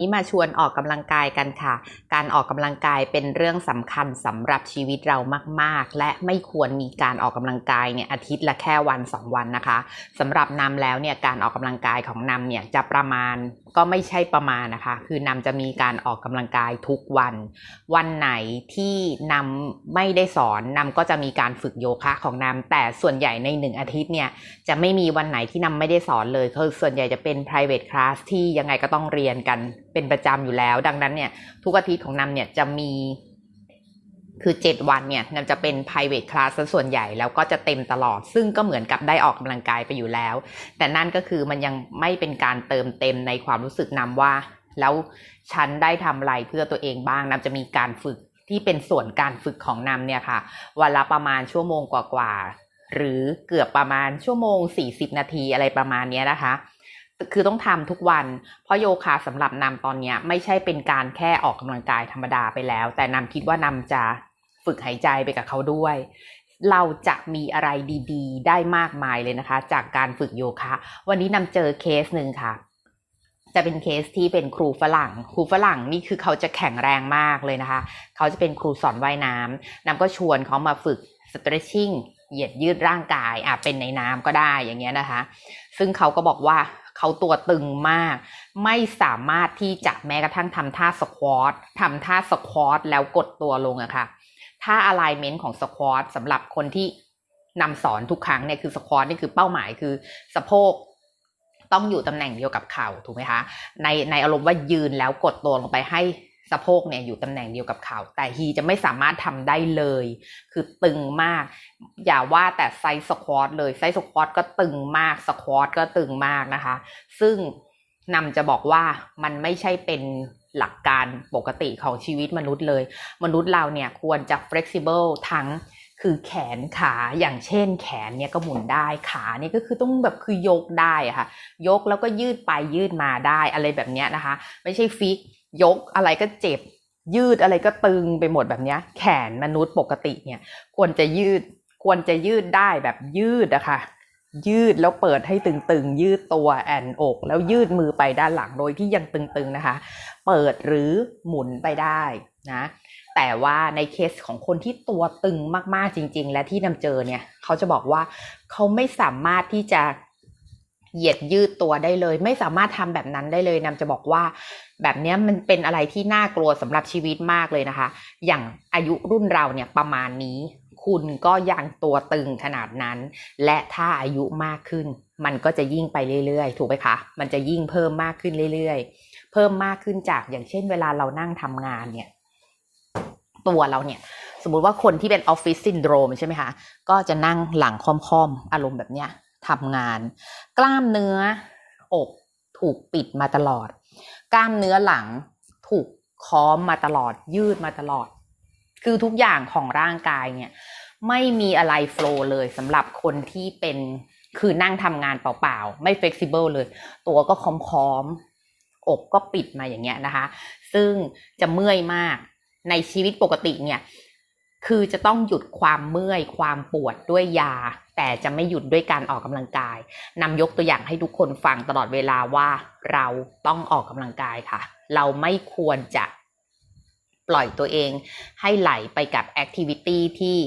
นี้มาชวนออกกำลังกายกันค่ะ การออกกำลังกายเป็นเรื่องสำคัญสำหรับชีวิตเรามาก ๆ และไม่ควรมีการออกกำลังกายเนี่ยอาทิตย์ละแค่วัน 2 วันนะคะสำหรับนำแล้วเนี่ยการออกกำลังกายของนำเนี่ยจะประมาณก็ไม่ใช่ประมาณนะคะ คือนำจะมีการออกกำลังกายทุกวัน วันไหนที่นำไม่ได้สอนนำก็จะมีการฝึกโยคะของนำแต่ส่วนใหญ่ในหนึ่งอาทิตย์เนี่ยจะไม่มีวันไหนที่นำไม่ได้สอนเลยคือส่วนใหญ่จะเป็น private class ที่ยังไงก็ต้องเรียนกัน เป็นประจำอยู่แล้ว ดังนั้นเนี่ยทุกอาทิตย์ของนำเนี่ยจะมีคือ 7 วันเนี่ยนำจะเป็น private class ส่วนใหญ่ แล้วก็จะเต็มตลอด ซึ่งก็เหมือนกับได้ออกกำลังกายไปอยู่แล้ว แต่นั่นก็คือมันยังไม่เป็นการเติมเต็มในความรู้สึกนำว่า แล้วฉันได้ทำอะไรเพื่อตัวเองบ้างนำจะมีการฝึกที่เป็นส่วนการฝึกของนำเนี่ยค่ะ วันละประมาณชั่วโมงกว่าๆหรือเกือบประมาณชั่วโมง 40 นาทีอะไรประมาณนี้นะคะ คือต้องทำทุกวัน เพราะโยคะสำหรับนำตอนเนี้ยไม่ใช่เป็นการแค่ออกกำลังกายธรรมดาไปแล้ว แต่นำคิดว่านำจะฝึกหายใจไปกับเขาด้วย เราจะมีอะไรดีๆ ได้มากมายเลยนะคะ จากการฝึกโยคะ วันนี้นำเจอเคสหนึ่งค่ะ จะเป็นเคสที่เป็นครูฝรั่ง ครูฝรั่งนี่คือเขาจะแข็งแรงมากเลยนะคะ เขาจะเป็นครูสอนว่ายน้ำนำก็ชวนเขามาฝึก stretching เหยียดยืดร่างกายอะเป็นในน้ำก็ได้อย่างเงี้ยนะคะ ซึ่งเขาก็บอกว่า เขาตัวตึงมาก ไม่สามารถที่จะแม้กระทั่งทำท่าสควอตทำท่าสควอตแล้วกดตัวลงอะค่ะถ้า alignment ของสควอตสำหรับคนที่นำสอนทุกครั้งเนี่ยคือสควอตนี่คือเป้าหมายคือสะโพกต้องอยู่ตำแหน่งเดียวกับเข่าถูกไหมคะในในอารมณ์ว่ายืนแล้วกดตัวลงไปให้ สะโพกเนี่ยอยู่ตำแหน่งเดียวกับเข่าแต่ฮีจะไม่สามารถทำได้เลย คือตึงมาก อย่าว่าแต่ไซส์สควอตเลยไซส์สควอตก็ตึงมากสควอตก็ตึงมากนะคะ ซึ่งนำจะบอกว่ามันไม่ใช่เป็นหลักการปกติของชีวิตมนุษย์เลย มนุษย์เราเนี่ยควรจะ flexible ทั้งคือแขนขาอย่างเช่น แขนเนี่ยก็หมุนได้ขาเนี่ยก็คือต้องแบบคือยกได้ค่ะ ยกแล้วก็ยืดไปยืดมาได้อะไรแบบเนี้ยนะคะ ไม่ใช่ฟิก ยกอะไรก็เจ็บ ยืดอะไรก็ตึงไปหมดแบบนี้แขนมนุษย์ปกติเนี่ย ควรจะยืดควรจะยืดได้แบบยืดอะค่ะยืดแล้วเปิดให้ตึงๆ ยืดตัวแอนอก แล้วยืดมือไปด้านหลังโดยที่ยังตึงๆนะคะ เปิดหรือหมุนไปได้นะแต่ว่าในเคสของคนที่ตัวตึงมากๆจริง ๆ และที่นำเจอเนี่ยเขาจะบอกว่าเขาไม่สามารถที่จะ เหยียดยืดตัวได้เลย ไม่สามารถทำแบบนั้นได้เลยนำจะบอกว่า แบบนี้มันเป็นอะไรที่น่ากลัวสำหรับชีวิตมากเลยนะคะ อย่างอายุรุ่นเราเนี่ยประมาณนี้ คุณก็ยังตัวตึงขนาดนั้น และถ้าอายุมากขึ้น มันก็จะยิ่งไปเรื่อยๆ ถูกไหมคะ มันจะยิ่งเพิ่มมากขึ้นเรื่อยๆ เพิ่มมากขึ้นจากอย่างเช่น เวลาเรานั่งทำงานเนี่ยตัวเราเนี่ยสมมุติว่าคนที่เป็นออฟฟิศซินโดรมใช่ไหมคะ ก็จะนั่งหลังค่อมๆ อารมณ์แบบเนี้ย ทำงาน กล้ามเนื้ออกถูกปิดมาตลอด กล้ามเนื้อหลังถูกค้อมมาตลอด ยืดมาตลอด คือทุกอย่างของร่างกายเนี่ย ไม่มีอะไรโฟล์เลยสำหรับคนที่เป็นคือนั่งทำงานเปล่าๆ ไม่เฟ e ซิเบิลเลย ตัวก็คอมๆอกก็ปิดมาอย่างเงี้ยนะคะ ซึ่งจะเมื่อยมากในชีวิตปกติเนี่ย คือจะต้องหยุดความเมื่อยความปวดด้วยยา แต่จะไม่หยุดด้วยการออกกำลังกายนำยกตัวอย่างให้ทุกคนฟังตลอดเวลาว่าเราต้องออกกำลังกายค่ะ เราไม่ควรจะปล่อยตัวเอง ให้ไหลไปกับแอคทิวิตี้ที่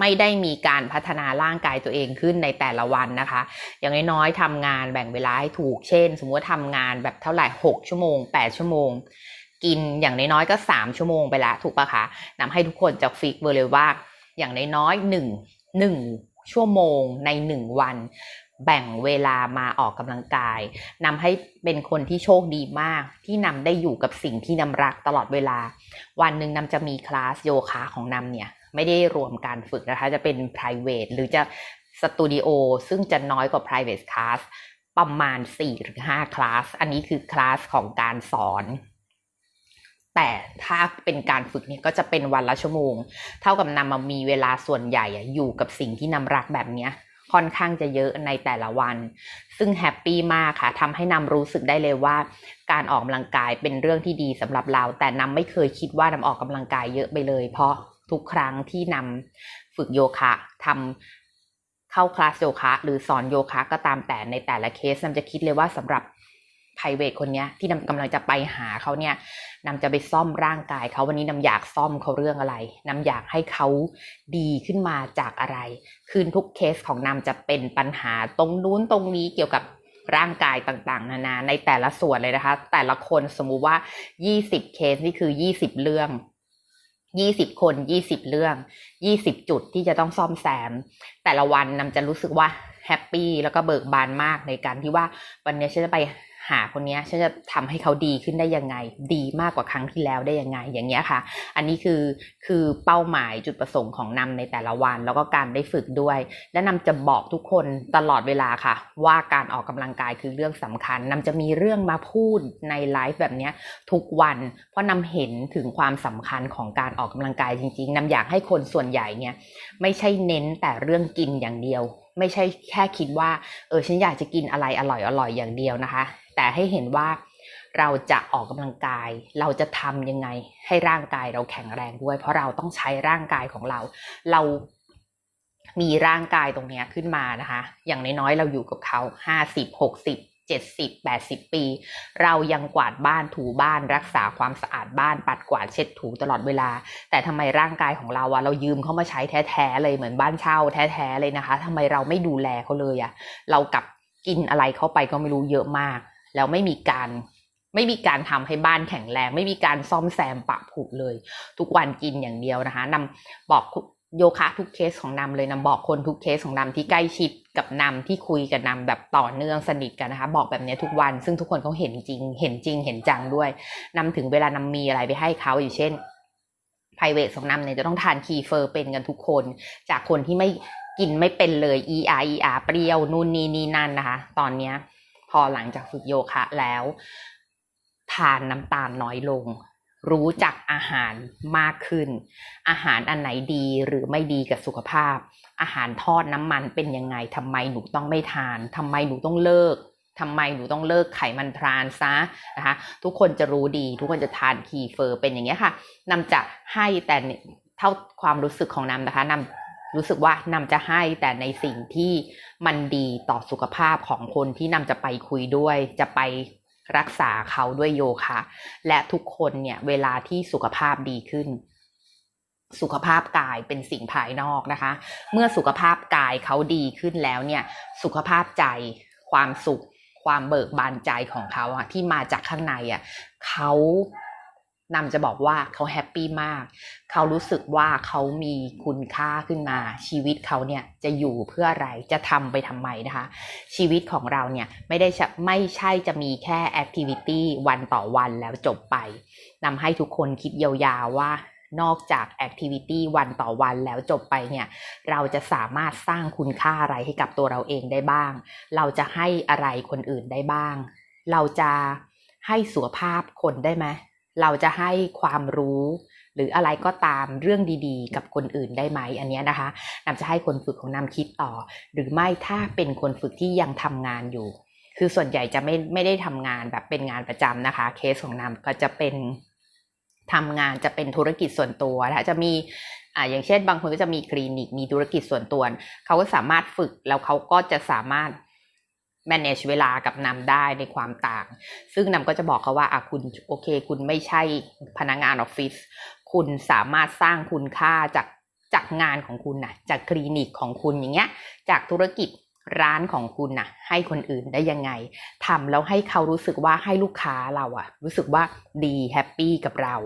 ไม่ได้มีการพัฒนาร่างกายตัวเองขึ้นในแต่ละวันนะคะ อย่างน้อยๆทำงานแบ่งเวลาให้ถูก เช่น สมมติว่าทำงานแบบเท่าไหร่ 6 ชั่วโมง 8 ชั่วโมง กินอย่างน้อยๆก็ 3 ชั่วโมงไปแล้วถูกปะคะนำให้ทุกคนจะฟิกเบอร์เลยว่าอย่างน้อยๆหนึ่งหนึ่งชั่วโมงในหนึ่งวัน แบ่งเวลามาออกกำลังกายนำให้เป็นคนที่โชคดีมาก ที่นำได้อยู่กับสิ่งที่นำรักตลอดเวลา วันหนึ่งนำจะมีคลาสโยคะของนำเนี่ยไม่ได้รวมการฝึกนะคะ จะเป็น private หรือจะสตูดิโอซึ่งจะน้อยกว่า private class ประมาณ4หรือ5คลาส อันนี้คือคลาสของการสอน แต่ถ้าเป็นการฝึกเนี่ยก็จะเป็นวันละชั่วโมง เท่ากับนำมามีเวลาส่วนใหญ่อะอยู่กับสิ่งที่นำรักแบบเนี้ยค่อนข้างจะเยอะในแต่ละวัน ซึ่งแฮปปี้มากค่ะทำให้นำรู้สึกได้เลยว่า การออกกำลังกายเป็นเรื่องที่ดีสำหรับเรา แต่นำไม่เคยคิดว่านำออกกำลังกายเยอะไปเลย เพราะทุกครั้งที่นำฝึกโยคะทำเข้าคลาสโยคะ หรือสอนโยคะก็ตามแต่ในแต่ละเคสนำจะคิดเลยว่าสำหรับ ไพรเวทคนนี้ที่นำกำลังจะไปหาเขาเนี่ยนำจะไปซ่อมร่างกายเขาวันนี้นำอยากซ่อมเขาเรื่องอะไรนำอยากให้เขาดีขึ้นมาจากอะไร คืนทุกเคสของนำจะเป็นปัญหาตรงนู้นตรงนี้เกี่ยวกับร่างกายต่างๆ นานาในแต่ละส่วนเลยนะคะ แต่ละคนสมมุติว่า 20 เคสนี่คือ 20 เรื่อง20คน20เรื่อง20จุดที่จะต้องซ่อมแซม แต่ละวันนำจะรู้สึกว่าแฮปปี้แล้วก็เบิกบานมากในการที่ว่าวันนี้ฉันจะไป หาคนนี้ฉันจะทำให้เขาดีขึ้นได้ยังไง ดีมากกว่าครั้งที่แล้วได้ยังไงอย่างเงี้ยค่ะ อันนี้คือคือเป้าหมายจุดประสงค์ของนำในแต่ละวัน แล้วก็การได้ฝึกด้วย และนำจะบอกทุกคนตลอดเวลาค่ะ ว่าการออกกำลังกายคือเรื่องสำคัญนำจะมีเรื่องมาพูดในไลฟ์แบบเนี้ยทุกวัน เพราะนำเห็นถึงความสำคัญของการออกกำลังกายจริง ๆนำอยากให้คนส่วนใหญ่เนี่ยไม่ใช่เน้นแต่เรื่องกินอย่างเดียว ไม่ใช่แค่คิดว่าเออฉันอยากจะกินอะไรอร่อยอร่อยอย่างเดียวนะคะ แต่ให้เห็นว่าเราจะออกกำลังกาย เราจะทำยังไงให้ร่างกายเราแข็งแรงด้วย เพราะเราต้องใช้ร่างกายของเรา เรามีร่างกายตรงนี้ขึ้นมานะคะ อย่างน้อยๆ เราอยู่กับเขาห้าสิบหกสิบเจ็ดสิบแปดสิบปี เรายังกวาดบ้านถูบ้านรักษาความสะอาดบ้านปัดกวาดเช็ดถูตลอดเวลา แต่ทำไมร่างกายของเราอะเรายืมเขามาใช้แท้ๆเลยเหมือนบ้านเช่าแท้ๆเลยนะคะทำไมเราไม่ดูแลเขาเลยอะเรากับกินอะไรเข้าไปก็ไม่รู้เยอะมาก แล้วไม่มีการไม่มีการทำให้บ้านแข็งแรง ไม่มีการซ่อมแซมปะผุเลย ทุกวันกินอย่างเดียวนะคะนำบอกโยคะทุกเคสของนำเลยนำบอกคนทุกเคสของนำที่ใกล้ชิดกับนำที่คุยกับนำแบบต่อเนื่องสนิทกันนะคะ บอกแบบนี้ทุกวันซึ่งทุกคนเขาเห็นจริง เห็นจริงเห็นจังด้วยนำถึงเวลานำมีอะไรไปให้เขาอยู่เช่นไพรเวทของนำเนี่ยจะต้องทานคีเฟอร์เป็นกันทุกคน จากคนที่ไม่กินไม่เป็นเลย ER ER เปรี้ยวนู่นนี่นี่นั่นนะคะ ตอนเนี้ย พอหลังจากฝึกโยคะแล้ว ทานน้ำตาลน้อยลง รู้จักอาหารมากขึ้น อาหารอันไหนดีหรือไม่ดีกับสุขภาพ อาหารทอดน้ำมันเป็นยังไงทำไมหนูต้องไม่ทานทำไมหนูต้องเลิกทำไมหนูต้องเลิกไขมันทรานซะนะคะทุกคนจะรู้ดี ทุกคนจะทานคีเฟอร์เป็นอย่างเงี้ยค่ะนำจะให้แต่เท่าความรู้สึกของนำนะคะนำ รู้สึกว่านำจะให้แต่ในสิ่งที่มันดีต่อสุขภาพของคนที่นำจะไปคุยด้วย จะไปรักษาเขาด้วยโยคะ และทุกคนเนี่ยเวลาที่สุขภาพดีขึ้น สุขภาพกายเป็นสิ่งภายนอกนะคะ เมื่อสุขภาพกายเขาดีขึ้นแล้วเนี่ย สุขภาพใจความสุข ความเบิกบานใจของเขาอะที่มาจากข้างในอะเขา นำจะบอกว่าเขาแฮปปี้มาก เขารู้สึกว่าเขามีคุณค่าขึ้นมา ชีวิตเขาเนี่ยจะอยู่เพื่ออะไร จะทำไปทำไมนะคะ ชีวิตของเราเนี่ยไม่ได้ไม่ใช่จะมีแค่แอคทิวิตี้วันต่อวันแล้วจบไป นำให้ทุกคนคิดยาวๆว่านอกจากแอคทิวิตี้วันต่อวันแล้วจบไปเนี่ย เราจะสามารถสร้างคุณค่าอะไรให้กับตัวเราเองได้บ้าง เราจะให้อะไรคนอื่นได้บ้าง เราจะให้สุขภาพคนได้ไหม เราจะให้ความรู้ หรืออะไรก็ตามเรื่องดีๆ กับคนอื่นได้ไหมอันนี้นะคะนำจะให้คนฝึกของนำคิดต่อ หรือไม่ถ้าเป็นคนฝึกที่ยังทำงานอยู่ คือส่วนใหญ่จะไม่ไม่ได้ทำงานแบบเป็นงานประจำนะคะ เคสของนำก็จะเป็นทำงานจะเป็นธุรกิจส่วนตัวนะคะจะมีอ่าอย่างเช่น บางคนก็จะมีคลินิกมีธุรกิจส่วนตัวเขาก็สามารถฝึกแล้วเขาก็จะสามารถ manage เวลากับนำได้ในความต่าง ซึ่งนำก็จะบอกเขาว่าอะคุณโอเค คุณไม่ใช่พนักงานออฟฟิศคุณสามารถสร้างคุณค่าจากจากงานของคุณนะจากคลินิกของคุณอย่างเงี้ย จากธุรกิจ ร้านของคุณนะให้คนอื่นได้ยังไงทำแล้วให้เขารู้สึกว่าให้ลูกค้าเราอะรู้สึกว่าดีแฮปปี้กับเรา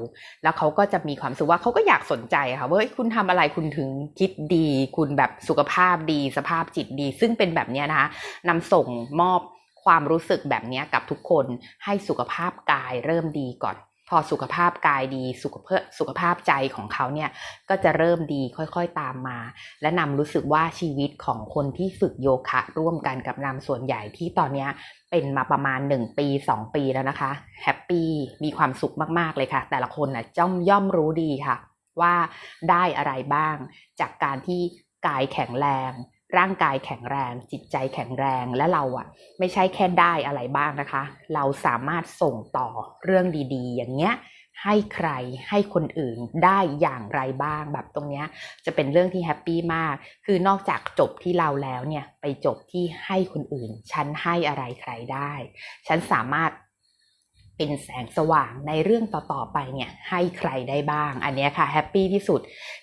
แล้วเขาก็จะมีความรู้สึกว่าเขาก็อยากสนใจค่ะว่าคุณทำอะไรคุณถึงคิดดี คุณแบบสุขภาพดี สภาพจิตดี ซึ่งเป็นแบบนี้นะคะนำส่งมอบความรู้สึกแบบนี้กับทุกคนให้สุขภาพกายเริ่มดีก่อน พอสุขภาพกายดีสุขภาพสุขภาพใจของเขาเนี่ยก็จะเริ่มดีค่อยๆตามมา และนำรู้สึกว่าชีวิตของคนที่ฝึกโยคะ ร่วมกันกับนำส่วนใหญ่ที่ตอนนี้เป็นมาประมาณ 1 ปี 2 ปีแล้วนะคะแฮปปี้มีความสุขมากๆเลยค่ะ แต่ละคนน่ะจ้อมย่อมรู้ดีค่ะ ว่าได้อะไรบ้างจากการที่กายแข็งแรง ร่างกายแข็งแรง จิตใจแข็งแรงและเราอะไม่ใช่แค่ได้อะไรบ้างนะคะ เราสามารถส่งต่อเรื่องดีๆ อย่างเงี้ยให้ใครให้คนอื่นได้อย่างไรบ้างแบบตรงเนี้ยจะเป็นเรื่องที่แฮปปี้มาก คือนอกจากจบที่เราแล้วเนี่ยไปจบที่ให้คนอื่น ฉันให้อะไรใครได้ ฉันสามารถ เป็นแสงสว่างในเรื่องต่อๆไปเนี่ยให้ใครได้บ้าง อันนี้ค่ะแฮปปี้ที่สุด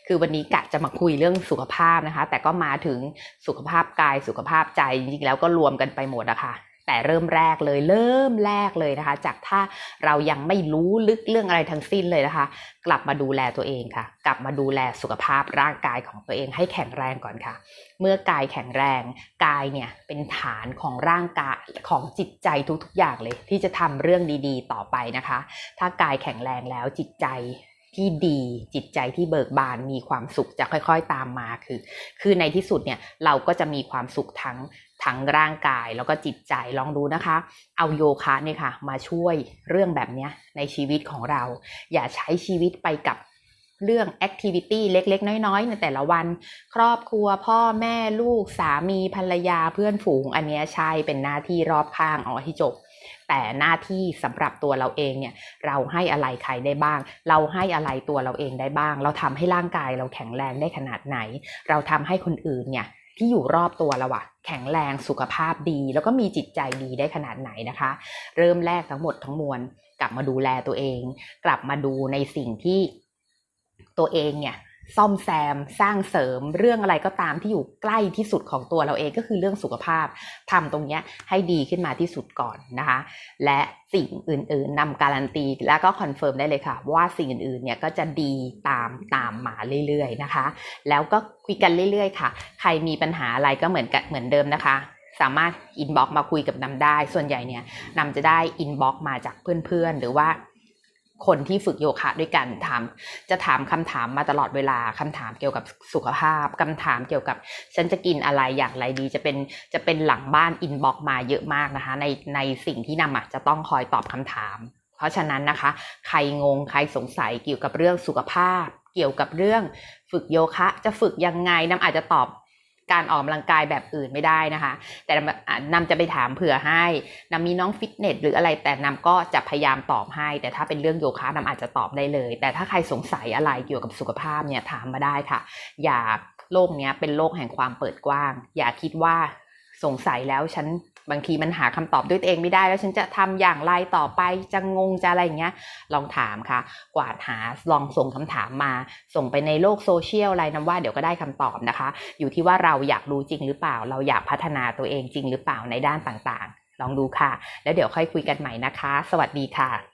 คือวันนี้กะจะมาคุยเรื่องสุขภาพนะคะ แต่ก็มาถึงสุขภาพกายสุขภาพใจจริงๆแล้วก็รวมกันไปหมดอะค่ะ แต่เริ่มแรกเลยเริ่มแรกเลยนะคะ จากถ้าเรายังไม่รู้ลึกเรื่องอะไรทั้งสิ้นเลยนะคะ กลับมาดูแลตัวเองค่ะ กลับมาดูแลสุขภาพร่างกายของตัวเองให้แข็งแรงก่อนค่ะ เมื่อกายแข็งแรงกายเนี่ยเป็นฐานของร่างกายของจิตใจทุกๆอย่างเลย ที่จะทำเรื่องดีๆ ต่อไปนะคะ ถ้ากายแข็งแรงแล้วจิตใจ ที่ดีจิตใจที่เบิกบานมีความสุขจะค่อยๆตามมาคือ คือในที่สุดเนี่ยเราก็จะมีความสุขทั้งทั้งร่างกายแล้วก็จิตใจลองดูนะคะ เอาโยคะเนี่ยค่ะ มาช่วยเรื่องแบบเนี้ยในชีวิตของเรา อย่าใช้ชีวิตไปกับเรื่องแอคทิวิตี้เล็ก ๆ น้อย ๆ ในแต่ละวัน ครอบครัวพ่อแม่ลูกสามีภรรยาเพื่อนฝูง อันเนี้ยใช่เป็นหน้าที่รอบข้างเอาให้จบ แต่หน้าที่สำหรับตัวเราเองเนี่ยเราให้อะไรใครได้บ้าง เราให้อะไรตัวเราเองได้บ้าง เราทำให้ร่างกายเราแข็งแรงได้ขนาดไหน เราทำให้คนอื่นเนี่ยที่อยู่รอบตัวเราอะแข็งแรงสุขภาพดี แล้วก็มีจิตใจดีได้ขนาดไหนนะคะ เริ่มแรกทั้งหมดทั้งมวลกลับมาดูแลตัวเอง กลับมาดูในสิ่งที่ตัวเองเนี่ย ซ่อมแซมสร้างเสริมเรื่องอะไรก็ตามที่อยู่ใกล้ที่สุดของตัวเราเองก็คือเรื่องสุขภาพทำตรงนี้ให้ดีขึ้นมาที่สุดก่อนนะคะ และสิ่งอื่นๆนำการันตีแล้วก็คอนเฟิร์มได้เลยค่ะ ว่าสิ่งอื่นๆเนี่ยก็จะดีตามตามมาเรื่อยๆนะคะ แล้วก็คุยกันเรื่อยๆ ค่ะ ใครมีปัญหาอะไรก็เหมือนกันเหมือนเดิมนะคะสามารถอินบ็อกมาคุยกับนำได้ ส่วนใหญ่เนี่ยนำจะได้อินบ็อกมาจากเพื่อนๆ หรือว่า คนที่ฝึกโยคะด้วยกันถามจะถามคำถามมาตลอดเวลาคำถามเกี่ยวกับสุขภาพคำถามเกี่ยวกับฉันจะกินอะไรอย่างไรดี จะเป็นจะเป็นหลังบ้านอินบ็อกมาเยอะมากนะคะ ในในสิ่งที่นำจะต้องคอยตอบคำถาม เพราะฉะนั้นนะคะ ใครงงใครสงสัยเกี่ยวกับเรื่องสุขภาพ เกี่ยวกับเรื่องฝึกโยคะ จะฝึกยังไงน้ำอาจจะตอบ การออกกำลังกายแบบอื่นไม่ได้นะคะ แต่นำจะไปถามเผื่อให้นำมีน้องฟิตเนสหรืออะไรแต่นำก็จะพยายามตอบให้ แต่ถ้าเป็นเรื่องโยคะนำอาจจะตอบได้เลย แต่ถ้าใครสงสัยอะไรเกี่ยวกับสุขภาพเนี่ยถามมาได้ค่ะ อย่าโลกเนี้ยเป็นโลกแห่งความเปิดกว้าง อย่าคิดว่าสงสัยแล้วฉัน บางทีมันหาคำตอบด้วยตัวเองไม่ได้ แล้วฉันจะทำอย่างไรต่อไปจะงงจะอะไรอย่างเงี้ย ลองถามค่ะ กวาดหาลองส่งคำถามมา ส่งไปในโลกโซเชียลอะไรนะว่าเดี๋ยวก็ได้คำตอบนะคะ อยู่ที่ว่าเราอยากรู้จริงหรือเปล่า เราอยากพัฒนาตัวเองจริงหรือเปล่าในด้านต่างๆ ลองดูค่ะ แล้วเดี๋ยวค่อยคุยกันใหม่นะคะ สวัสดีค่ะ